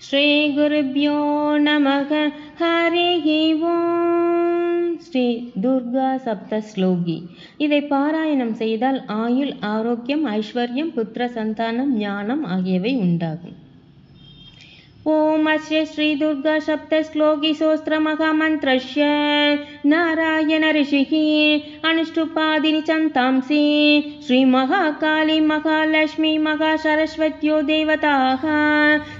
श्रीगुरुभ्यो नमः हरिः ஓம் ஸ்ரீ துர்கா சப்த ஸ்லோகி இதை பாராயணம் செய்தால் ஆயுள் ஆரோக்கியம் ஐஸ்வர்யம் புத்திர சந்தானம் ஞானம் ஆகியவை உண்டாகும் ॐ अस्य श्रीदुर्गासप्तश्लोकिसोस्त्रमहामन्त्रस्य नारायणऋषिः अनुष्टुपादिनि चन्तांसि। श्रीमहाकाली महालक्ष्मी महासरस्वत्यो देवताः।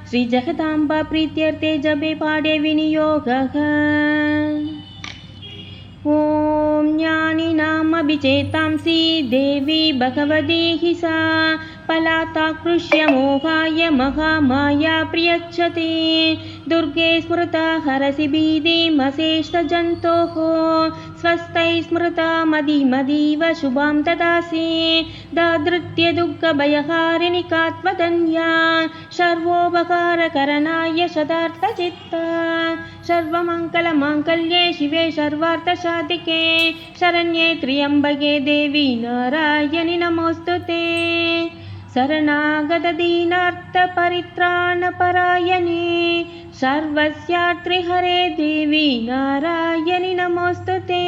श्रीजगदाम्बा प्रीत्यर्थे जपे पाडे विनियोगः ज्ञानिनामभिचेतांसि देवी भगवती सा। पलाताकृष्य मोहाय महामाया प्रियच्छति। दुर्गे स्मृता हरसि भीतिमशेषजन्तोः स्वस्तैः स्मृता मदिमदीव शुभां ददासि। दादृत्य दुःखभयहारिणि कात्मधन्या सर्वोपकारकरणाय शतार्थचित्ता सर्वमङ्गलमाङ्गल्ये शिवे सर्वार्थसाधिके। शरण्ये त्र्यम्बके देवी नारायणि नमोऽस्तु ते। शरणागतदीनार्थपरित्राणपरायणे सर्वस्यात्रिहरे देवी नारायणि नमोऽस्तु ते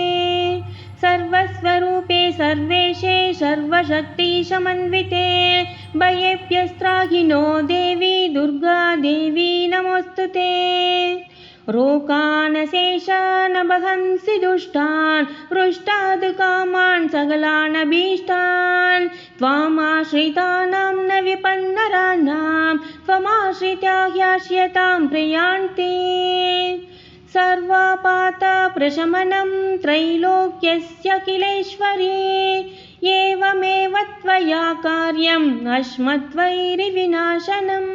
सर्वस्वरूपे सर्वेशे सर्वशक्तिसमन्विते। भयेभ्यस्त्राहिनो देवी दुर्गा देवी नमोऽस्तु ते रोकानशेषानबहंसि दुष्टान् पृष्टाद्कामान् सकलानभीष्टान् त्वामाश्रितानां न त्वमाश्रित्या ह्यास्यतां प्रियान्ति सर्वापातप्रशमनं त्रैलोक्यस्य किलेश्वरी एवमेव त्वया कार्यम् अस्मद्वैरिविनाशनम्